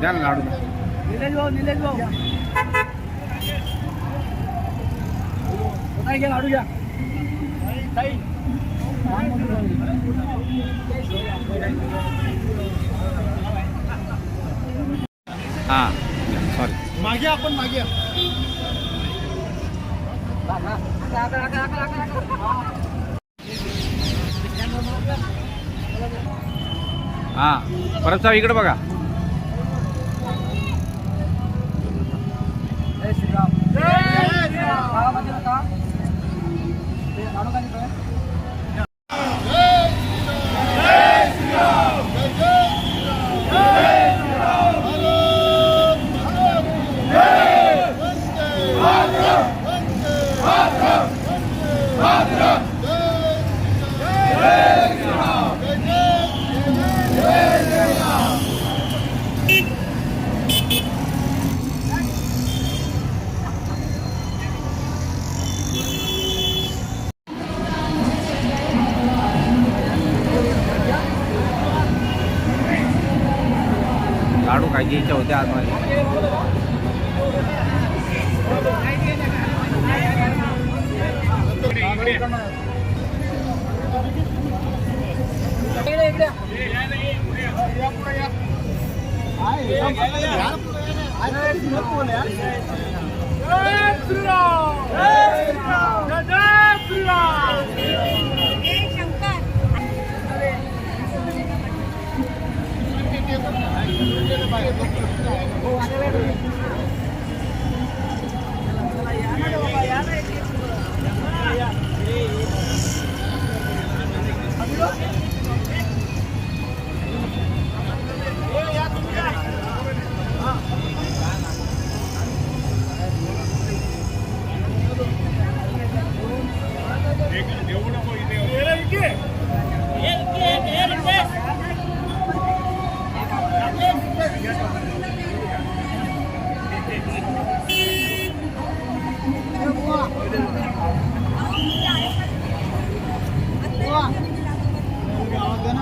द्या ना लाडू. निलेश भाऊ निलेश भाऊ. नाही घ्या लाडू घ्या. हां सॉरी मागे आपण मागे. हां परत साहेब इकडे बघा. Padre! लाडू काय देतोय? लाडू काय घ्यायच्या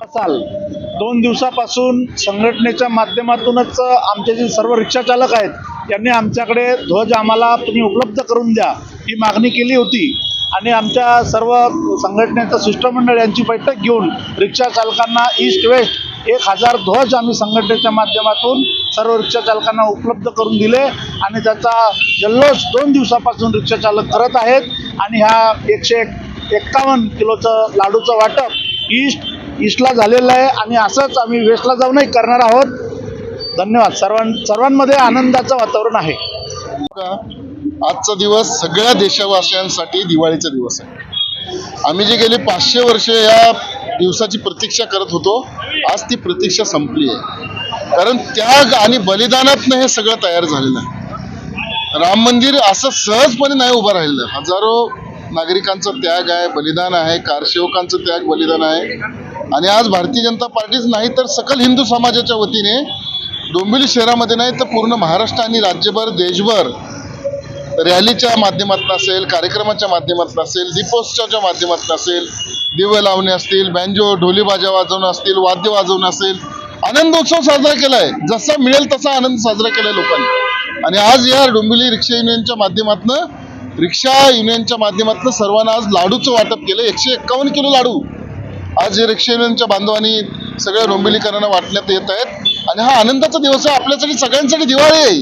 असाल चाल दोन दिवसापासून संघटनेच्या माध्यमातूनच आमचे जे सर्व रिक्षा चालक आहेत यांनी आमच्याकडे ध्वज आम्हाला तुम्ही उपलब्ध करून द्या ही मागणी केली होती. आणि आमच्या सर्व संघटनेचं शिष्टमंडळ यांची बैठक घेऊन रिक्षा चालकांना ईस्ट वेस्ट एक हजार ध्वज आम्ही संघटनेच्या माध्यमातून सर्व रिक्षा चालकांना उपलब्ध करून दिले. आणि त्याचा जल्लोष दोन दिवसापासून रिक्षा चालक करत आहेत. आणि ह्या एकशे एक्कावन्न किलोचं लाडूचं वाटप ईस्ट ईस्टला झालेलं आहे आणि असंच आम्ही वेस्टला जाऊनही करणार आहोत. धन्यवाद. सर्वां सर्वांमध्ये आनंदाचं वातावरण आहे. आजचा दिवस सगळ्या देशवासियांसाठी दिवाळीचा दिवस आहे. आम्ही जे गेली पाचशे वर्षे या दिवसाची प्रतीक्षा करत होतो आज ती प्रतीक्षा संपली आहे. कारण त्याग आणि बलिदानातनं हे सगळं तयार झालेलं आहे. राम मंदिर असं सहजपणे नाही उभं राहिलं हजारो नागरिकांचा त्याग आहे बलिदान आहे कारसेवकांचं त्याग बलिदान आहे. आणि आज भारतीय जनता पार्टीच नाही तर सकल हिंदू समाजाच्या वतीने डोंबिवली शहरामध्ये नाही तर पूर्ण महाराष्ट्र आणि राज्यभर देशभर रॅलीच्या माध्यमातून असेल कार्यक्रमाच्या माध्यमातून असेल दीपोत्सवाच्या माध्यमातून असेल दिवे लावणे असतील बँजो ढोली बाजा वाजवणं असतील वाद्य वाजवणं असेल आनंदोत्सव साजरा केलाय. जसा मिळेल तसा आनंद साजरा केलाय लोकांनी. आणि आज या डोंबिवली रिक्षा युनियनच्या माध्यमातून रिक्षा युनियनच्या माध्यमातून सर्वांना आज लाडूचं वाटप केलं एकशे एक्कावन्न किलो लाडू आज रिक्षा युनियनच्या बांधवांनी सगळ्या डोंबिवलीकरांना वाटण्यात येत आहेत आणि हा आनंदाचा दिवस आहे. आपल्यासाठी सगळ्यांसाठी दिवाळी आहे.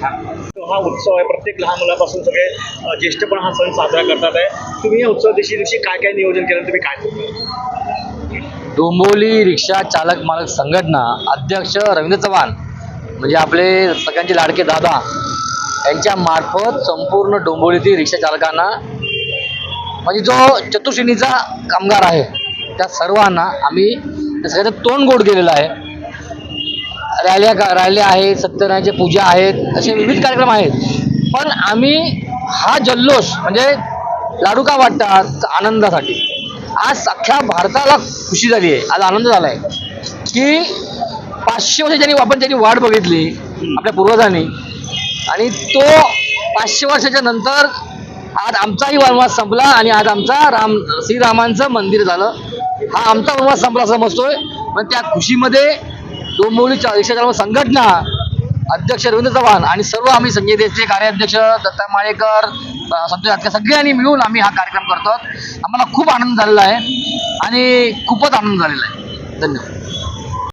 हा उत्सव आहे. प्रत्येक लहान मुलापासून सगळे ज्येष्ठ पण हा सण साजरा करतात आहे. तुम्ही या उत्सव दिवशी दिवशी काय काय नियोजन केलं तुम्ही काय करता? डोंबिवली रिक्षा चालक मालक संघटना अध्यक्ष रवींद्र चव्हाण म्हणजे आपले सगळ्यांचे लाडके दादा यांच्या मार्फत संपूर्ण डोंबिवलीतील रिक्षा चालकांना म्हणजे जो चतुश्रेणीचा कामगार आहे त्या सर्वांना आम्ही सगळ्यात सगळ्याचं तोंड गोड केलेलं आहे. रॅल्या रॅल्या आहेत सत्यनारायणच्या पूजा आहेत असे विविध कार्यक्रम आहेत. पण आम्ही हा जल्लोष म्हणजे लाडू का वाटतात आनंदासाठी. आज अख्ख्या भारताला खुशी झाली आहे आज आनंद झाला आहे. की पाचशे वर्ष ज्यांनी आपण त्यांनी वाट बघितली आपल्या पूर्वजांनी आणि तो पाचशे वर्षाच्या नंतर आज आमचाही वनवास संपला आणि आज आमचा राम श्रीरामांचं मंदिर झालं. हा आमचा वनवास संपला समजतोय. पण त्या खुशीमध्ये डोंबिवली रिक्षाचालक संघटना अध्यक्ष रवींद्र चव्हाण आणि सर्व आम्ही संजय देशचे कार्याध्यक्ष दत्ता माळेकर संतोष हातकर सगळ्यांनी मिळून आम्ही हा कार्यक्रम करतो आम्हाला खूप आनंद झालेला आहे आणि खूपच आनंद झालेला आहे. धन्यवाद.